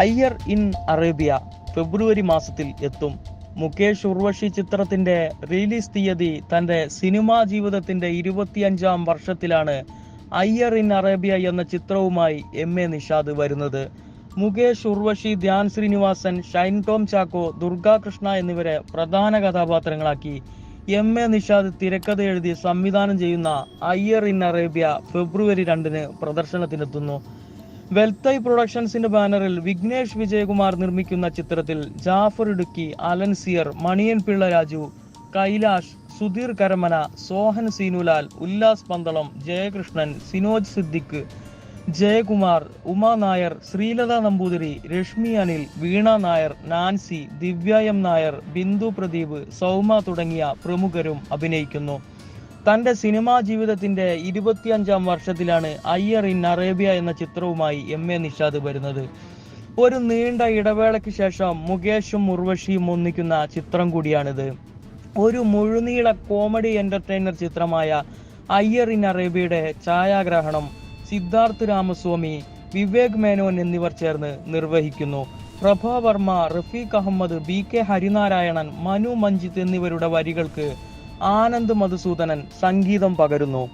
Iyer in Arabia ഫെബ്രുവരി മാസത്തിൽ എത്തും. മുകേഷ് ഉർവശി ചിത്രത്തിന്റെ റിലീസ് തീയതി തന്റെ സിനിമാ ജീവിതത്തിന്റെ ഇരുപത്തിയഞ്ചാം വർഷത്തിലാണ് അയ്യർ ഇൻ അറേബ്യ എന്ന ചിത്രവുമായി എം എ നിഷാദ് വരുന്നത്. മുകേഷ് ഉർവശി ധ്യാൻ ശ്രീനിവാസൻ ഷൈൻ ടോം ചാക്കോ ദുർഗാ കൃഷ്ണ എന്നിവരെ പ്രധാന കഥാപാത്രങ്ങളാക്കി എം എ നിഷാദ് തിരക്കഥ എഴുതി സംവിധാനം ചെയ്യുന്ന അയ്യർ ഇൻ അറേബ്യ ഫെബ്രുവരി രണ്ടിന് പ്രദർശനത്തിനെത്തുന്നു. വെൽത്തൈ പ്രൊഡക്ഷൻസിന്റെ ബാനറിൽ വിഘ്നേഷ് വിജയകുമാർ നിർമ്മിക്കുന്ന ചിത്രത്തിൽ Jaffar Idukki Alencier Maniyan Pillai Raju Kailash Sudheer Karamana Sohan Seenulal Ullas Pandalam Jayakrishnan Sinoj Siddique Jayakumar Uma Nair Sreelatha Namboothiri Reshmi Anil Veena Nair Nancy Divya M Nair Bindu Pradeep Zouma തുടങ്ങിയ പ്രമുഖരും അഭിനയിക്കുന്നു. തന്റെ സിനിമാ ജീവിതത്തിന്റെ ഇരുപത്തിയഞ്ചാം വർഷത്തിലാണ് അയ്യർ ഇൻ അറേബ്യ എന്ന ചിത്രവുമായി എം എ നിഷാദ് വരുന്നത്. ഒരു നീണ്ട ഇടവേളയ്ക്ക് ശേഷം മുകേഷും ഉർവശിയും ഒന്നിക്കുന്ന ചിത്രം കൂടിയാണിത്. ഒരു മുഴുനീള കോമഡി എന്റർടൈനർ ചിത്രമായ അയ്യർ ഇൻ അറേബ്യയുടെ ഛായാഗ്രഹണം സിദ്ധാർത്ഥ് രാമസ്വാമി വിവേക് മേനോൻ എന്നിവർ ചേർന്ന് നിർവഹിക്കുന്നു. പ്രഭ വർമ്മ റഫീഖ് അഹമ്മദ് ബി കെ ഹരിനാരായണൻ മനു മഞ്ജിത്ത് എന്നിവരുടെ വരികൾക്ക് ആനന്ദ് മധുസൂദനൻ സംഗീതം പകരുന്നു.